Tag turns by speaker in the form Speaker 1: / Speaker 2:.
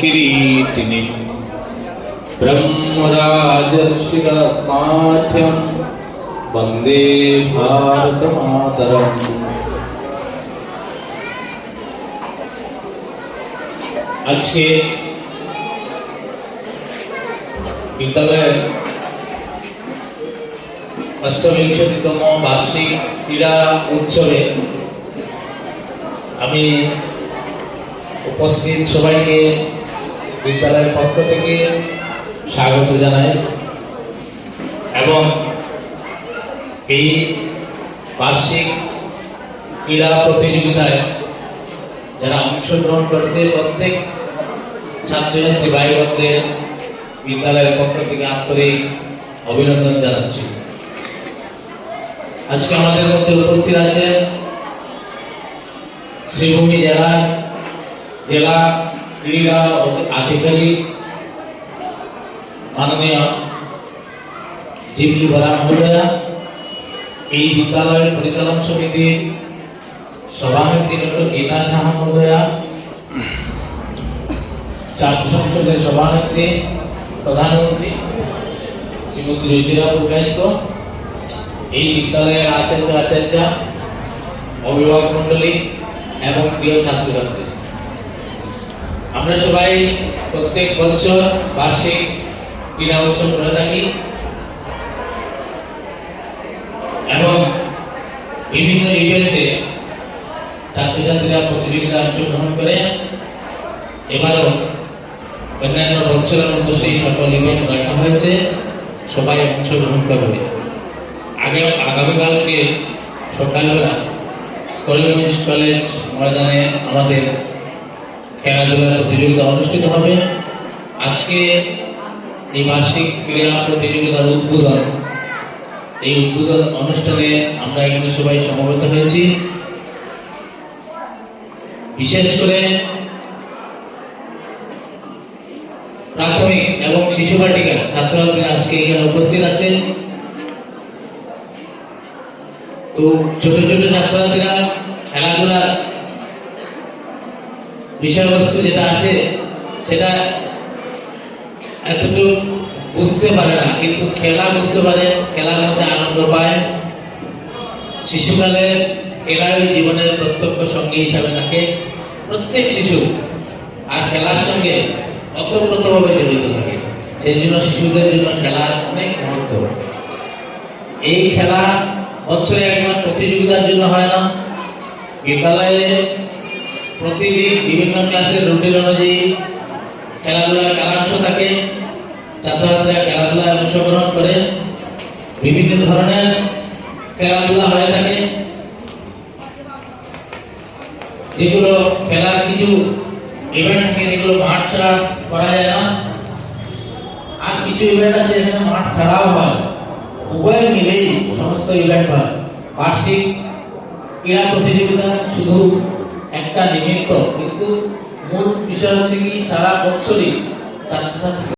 Speaker 1: किरीटिनि ब्रह्मराजशिरकाठ्यं वंदे भारतमातरम्। अच्छे। विद्यालय अष्टविंशतितम वार्षिक क्रीड़ा उत्सव উপস্থিত সবাইকে বিদ্যালয়ের পক্ষ থেকে স্বাগত জানাই। এবং এই বার্ষিক ক্রীড়া প্রতিযোগিতায় যারা অংশগ্রহণ করছে, প্রত্যেক ছাত্রছাত্রী ভাই বোনদের বিদ্যালয়ের পক্ষ থেকে আন্তরিক অভিনন্দন জানাচ্ছি। আজকে আমাদের মধ্যে উপস্থিত আছেন শ্রীভূমি জেলা জেলা ক্রীড়া আধিকারিক মাননীয় জিপি বরা মহোদয়া, এই বিদ্যালয়ের পরিচালন সমিতির সভানেত্রী ডক্টর গীতা সাহা মহোদয়া, ছাত্র সংসদের সভানেত্রী, প্রধানমন্ত্রী শ্রীমতী রুজিরা প্রকাশিত। এই বিদ্যালয়ের আচার্য আচার্য, অভিভাবক মন্ডলী এবং প্রিয় ছাত্রছাত্রী। আমরা সবাই প্রত্যেক বছর বার্ষিক ক্রীড়া উৎসব করে থাকি এবং বিভিন্ন ইভেন্টে ছাত্রছাত্রীরা প্রতিযোগিতা অংশগ্রহণ করে। এবারও অন্যান্য বছরের মতো সেই সকল ইভেন্ট রাখা হয়েছে। সবাই অংশগ্রহণ করবে। আগে আগামীকালকে সকালবেলা কলেজ কলেজ ময়দানে আমাদের খেলাধুলার প্রতিযোগিতা অনুষ্ঠিত হবে। আজকে এই বার্ষিক ক্রীড়া প্রতিযোগিতার উদ্বোধন। এই উদ্বোধন অনুষ্ঠানে আমরা এখানে সবাই সমবেত হয়েছি। বিশেষ করে প্রাথমিক এবং শিশু বাটিকা ছাত্রছাত্রীরা আজকে এখানে উপস্থিত আছেন। তো ছোট ছোট ছাত্রছাত্রীরা খেলাধুলা বিষয়বস্তু যেটা আছে, সেটা এতটুকু বুঝতে পারে না, কিন্তু খেলা বুঝতে পারে, খেলার মধ্যে আনন্দ পায়। শিশুকালে খেলাই জীবনের প্রত্যক্ষ সঙ্গী হিসাবে থাকে। প্রত্যেক শিশু আর খেলার সঙ্গে অতপ্রতভাবে জড়িত থাকে। সেই জন্য শিশুদের জন্য খেলার অনেক মহত্ব। এই খেলা বছরে একবার প্রতিযোগিতার জন্য হয় না। বিদ্যালয়ে প্রতিদিন বিভিন্ন ক্লাসের রুটিন অনুযায়ী খেলাধুলার খেলাংশ থাকে। ছাত্রছাত্রীরা খেলাধুলায় অংশগ্রহণ করে। বিভিন্ন ধরনের খেলাধুলা হয়ে থাকে। যেগুলো খেলার কিছু ইভেন্ট থাকে, যেগুলো মাঠ ছাড়া করা যায় না। আর কিছু ইভেন্ট আছে যেখানে মাঠ ছাড়াও হয়। উভয় মিলেই সমস্ত ইভেন্ট হয়। বার্ষিক ক্রীড়া প্রতিযোগিতা শুধু একটা নিমিত্ত। কিন্তু মূল বিষয় হচ্ছে কি সারা বছরই ছাত্রছাত্রী